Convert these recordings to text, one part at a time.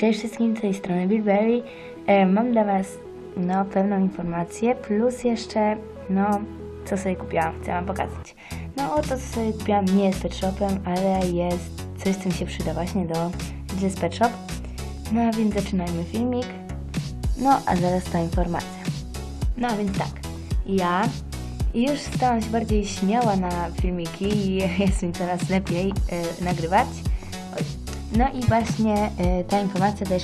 Cześć wszystkim, z tej strony Bilberry. E, mam dla Was no, pewną informację, plus jeszcze, no, co sobie kupiłam, chcę Wam pokazać. No, oto co sobie kupiłam nie jest pet shopem, ale jest coś, co mi się przyda właśnie do Jazz Pet Shop. No, a więc zaczynajmy filmik. No, a zaraz ta informacja. No, a więc tak, ja już stałam się bardziej śmiała na filmiki i jest mi coraz lepiej e, nagrywać. No i właśnie e, ta informacja też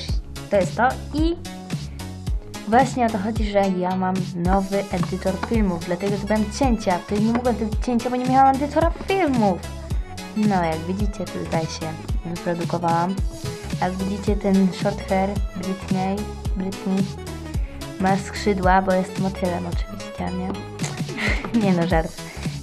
to jest to i właśnie o to chodzi, że ja mam nowy edytor filmów, dlatego zrobiłam cięcia. Wtedy nie mogłam zrobić cięcia, bo nie miałam edytora filmów. No, jak widzicie, tutaj się wyprodukowałam. Jak widzicie, ten short hair Britney, Britney ma skrzydła, bo jest motylem oczywiście, nie? nie no, żart.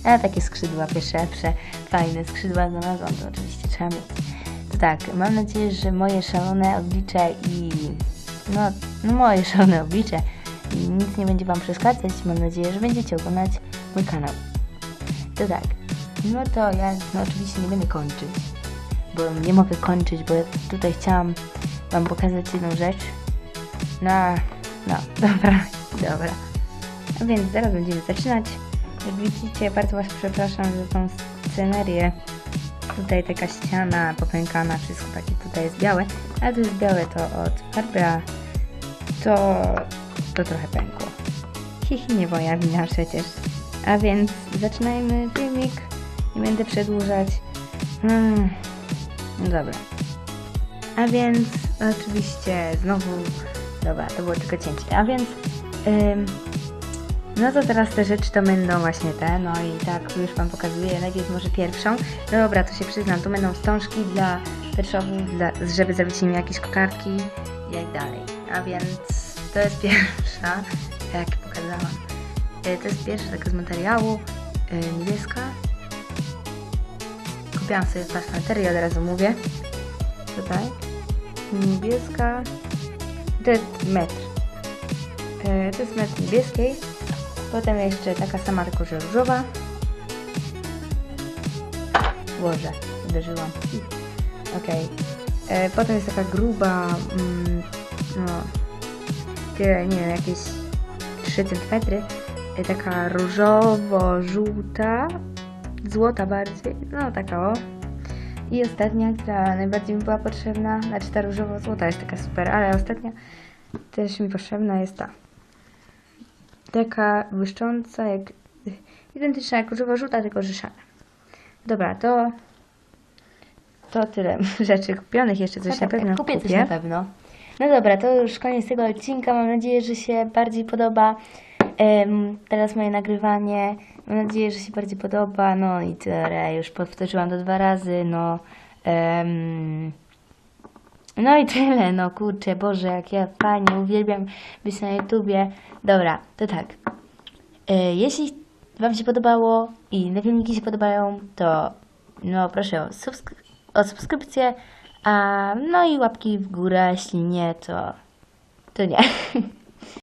A takie skrzydła pierwsze, prze, fajne skrzydła znalazłam, to oczywiście trzeba mieć. Tak, mam nadzieję, że moje szalone oblicze i no, no moje szalone oblicze i nic nie będzie Wam przeszkadzać. Mam nadzieję, że będziecie oglądać mój kanał. To tak, no to ja no, oczywiście nie będę kończyć, bo nie mogę kończyć, bo ja tutaj chciałam Wam pokazać jedną rzecz. No, no, dobra, dobra. A więc zaraz będziemy zaczynać. Jak widzicie, bardzo Was przepraszam za tą scenerię. Tutaj taka ściana popękana, wszystko takie tutaj jest białe, ale to jest białe to od farby, a to, to trochę pękło. Hihi, nie moja wina przecież. A więc zaczynajmy filmik. Nie będę przedłużać. Hmm. No dobra. A więc oczywiście znowu. Dobra, to było tylko cięcie. A więc. No to teraz te rzeczy to będą właśnie te, no i tak już Wam pokazuję, najpierw może pierwszą. No dobra, to się przyznam, to będą wstążki dla dla, żeby zrobić im jakieś kokardki i jak dalej. A więc to jest pierwsza, jak pokazałam. E, To jest pierwsza taka z materiału, e, niebieska. Kupiłam sobie parfumeterię, od razu mówię. Tutaj. Niebieska. To jest metr. E, To jest metr niebieskiej. Potem jeszcze taka sama, tylko że różowa. Boże, uderzyłam. Okej. E, Potem jest taka gruba, mm, no, tyle, nie wiem, jakieś 3 cm. E, Taka różowo-żółta, złota bardziej, no taka o. I ostatnia, która najbardziej mi była potrzebna, znaczy ta różowo-złota jest taka super, ale ostatnia też mi potrzebna jest ta taka błyszcząca, jak identyczna jak różowa żółta, tylko że szara. Dobra, to to tyle rzeczy kupionych, jeszcze coś na pewno No tak, kupię coś kupię. na pewno. No dobra, to już koniec tego odcinka. Mam nadzieję, że się bardziej podoba em, teraz moje nagrywanie. Mam nadzieję, że się bardziej podoba. No i tyle, już powtórzyłam to dwa razy. No, em, no i tyle, no kurczę, Boże, jak ja fajnie uwielbiam być na YouTubie. Dobra, to tak. E, jeśli Wam się podobało i inne filmiki się podobają, to no proszę o, o subskrypcję, a no i łapki w górę, jeśli nie, to to nie.